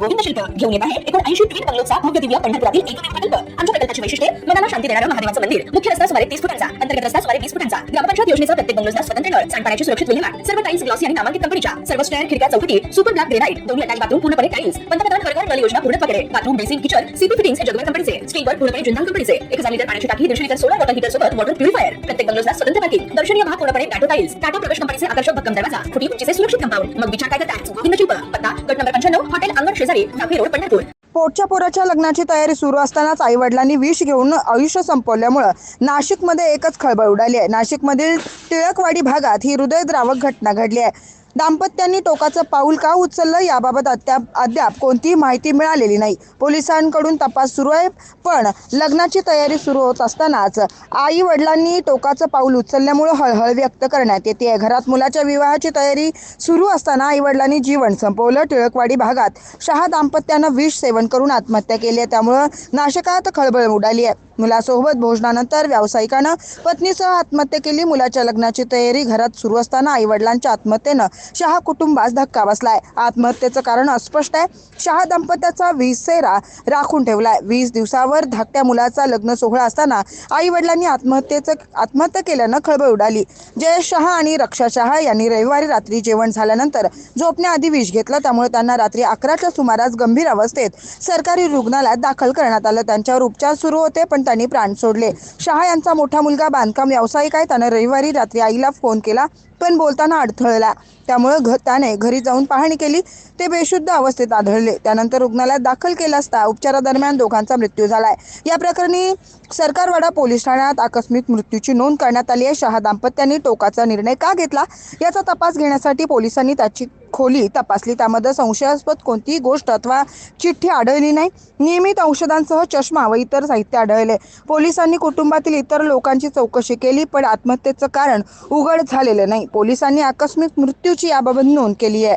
गोविंद शिल्प घेऊन येत आहे एकोणऐंशी ट्विट बंगलोचा भव्य दिव्य पंढरपुरातील एकमेव प्रकल्प. आमच्या प्रकल्पाची वैशिष्ट्ये मनाला शांती देणारं महादेवाचं मंदिर. मुख्य रस्ता सुमारे तीस फुटांचा अंतर्गत रस्ता सुमारे वीस फुटांचा. ग्रामपंचायत योजनेचा प्रत्येक बंगलोचा स्वतंत्र नळ सांडपाण्याची सुरक्षित विल्हेवाट सर्व टाईल्स ग्लॉसी आणि नामांकित कंपनीच्या सर्व स्टँड खिडक्या चौकटी सुपर ब्लॅक ग्रेनाइट दोन्ही अटॅच बाथरूम पूर्णपणे टाईल्स पंतप्रधान घरघर नळ योजना पूर्णत्वाकडे bathroom basin kitchen CP fittings हे जगभर कंपनीचे स्टीलवर पूर्णपणे जिंदाल कंपनीचे एक हजार लिटर पाण्याची टाकी दीडशे लिटर सोळा वॉटर हीटर सोबत वॉटर प्युरिफायर प्रत्येक बंगलोचा स्वतंत्र पार्किंग दर्शनीय भाग पूर्णपणे करता येईल. टाटा प्रवेश कंपनीचे आकर्षक भक्कम दरवाजा फुटी उंचीचे सुरक्षित कंपाऊंड मग विचार काय करताय गोविंद शिल्प पत्ता गट नंबर पंच्याण्णव हॉटेल अंगण शेजारी नाफे रोड पंढरपूर. पोटच्या पोराच्या लग्नाची तयारी सुरू असतानाच आई वडिलांनी विष घेऊन आयुष्य संपवल्यामुळं नाशिकमध्ये एकच खळबळ उडाली आहे. नाशिकमधील टिळकवाडी भागात ही हृदयद्रावक घटना घडली आहे. दाम्पत्यांनी टोकाचं पाऊल का उचललं याबाबत अद्याप अद्याप कोणतीही माहिती मिळालेली नाही. पोलिसांकडून तपास सुरू आहे पण लग्नाची तयारी सुरू होत असतानाच आई वडिलांनी टोकाचं पाऊल उचलल्यामुळं हळहळ व्यक्त करण्यात येते. घरात मुलाच्या विवाहाची तयारी सुरू असताना आई वडिलांनी जीवन संपवलं. टिळकवाडी भागात शहा दाम्पत्यानं विष सेवन करून आत्महत्या केली आहे. त्यामुळं नाशकात खळबळ उडाली आहे. मुलासोबत भोजनानंतर व्यावसायिकानं पत्नीसह आत्महत्या केली. मुलाच्या लग्नाची तयारी घरात सुरू असताना आई वडिलांच्या आत्महत्येनं शहा कुटुंबास धक्का बसलाय. आत्महत्येचं कारण अस्पष्ट आहे. शहा दंपत्याचा वीज सेरा राखून ठेवलाय. वीस दिवसावर धाकट्या मुलाचा लग्न सोहळा असताना आई वडिलांनी आत्महत्येचं आत्महत्या केल्यानं खळबळ उडाली. जयेश शहा आणि रक्षा शहा यांनी रविवारी रात्री जेवण झाल्यानंतर झोपण्याआधी विष घेतलं. त्यामुळे त्यांना रात्री अकराच्या सुमारास गंभीर अवस्थेत सरकारी रुग्णालयात दाखल करण्यात आलं. त्यांच्यावर उपचार सुरू होते पण त्यांनी प्राण सोडले. शहा यांचा मोठा मुलगा बांधकाम व्यावसायिक आहे. त्यानं रविवारी रात्री आईला फोन केला पण बोलताना अडथळला. त्यामुळे घ त्याने घरी जाऊन पाहणी केली. ते बेशुद्ध अवस्थेत आढळले. त्यानंतर रुग्णालयात दाखल केलं असता उपचारादरम्यान दोघांचा मृत्यू झालाय. या प्रकरणी सरकारवाडा पोलीस ठाण्यात आकस्मिक मृत्यूची नोंद करण्यात आली आहे. शहा दाम्पत्यांनी टोकाचा निर्णय का घेतला? याचा तपास घेण्यासाठी पोलिसांनी त्याची खोली तपासली. त्यामध्ये संशयास्पद कोणतीही गोष्ट अथवा चिठ्ठी आढळली नाही. नियमित औषधांसह चष्मा व इतर साहित्य आढळले. पोलिसांनी कुटुंबातील इतर लोकांची चौकशी केली पण आत्महत्येचं कारण उघड झालेलं नाही. पोलिसांनी आकस्मिक मृत्यूची याबाबत नोंद केली आहे.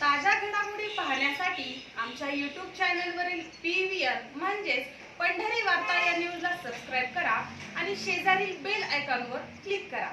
ताज्या घडामोडी पाहण्यासाठी आमच्या यूट्यूब चॅनलवरील पी व्ही आर म्हणजेच पंढरी वार्ता या न्यूजला सबस्क्राईब करा आणि शेजारील बेल आयकॉनवर क्लिक करा.